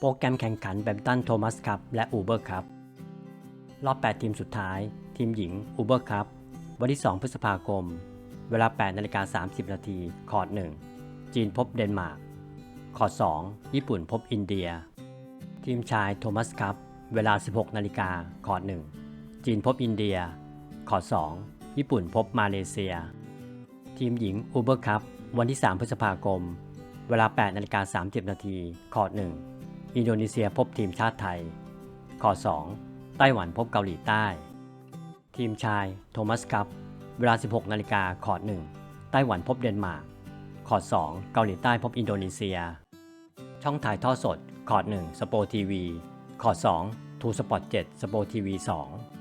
โปรแกรมแข่งขันแบดมินตันโทมัสคัพและอูเบอร์คัพรอบ 8 ทีมสุดท้าย ทีมหญิงอูเบอร์คัพวันที่ 2 พฤษภาคม เวลา 8นาฬิกา30 นาทีคอร์ด 1 จีนพบเดนมาร์กคอร์ด 2 ญี่ปุ่นพบอินเดีย ทีมชายโทมัสคัพเวลา 16นาฬิกาคอร์ด 1 จีนพบอินเดีย คอร์ด 2 ญี่ปุ่นพบมาเลเซีย ทีมหญิงอูเบอร์คัพวันที่ 3 พฤษภาคม เวลา 8นาฬิกา30 นาทีคอร์ด 1 อินโดนีเซียพบทีมชาติไทยคอ2 ไต้หวันพบเกาหลีใต้ ทีมชาย โทมัสคัพ เวลา 16 นาฬิกาขอร์ด1ไต้หวันพบเดนมาร์กขอด2เกาหลีใต้พบอินโดนีเซีย ช่องถ่ายทอดสด ขอร์ด1สโปทีวี ขอด2ทูสปอร์ต7สโปทีวี 2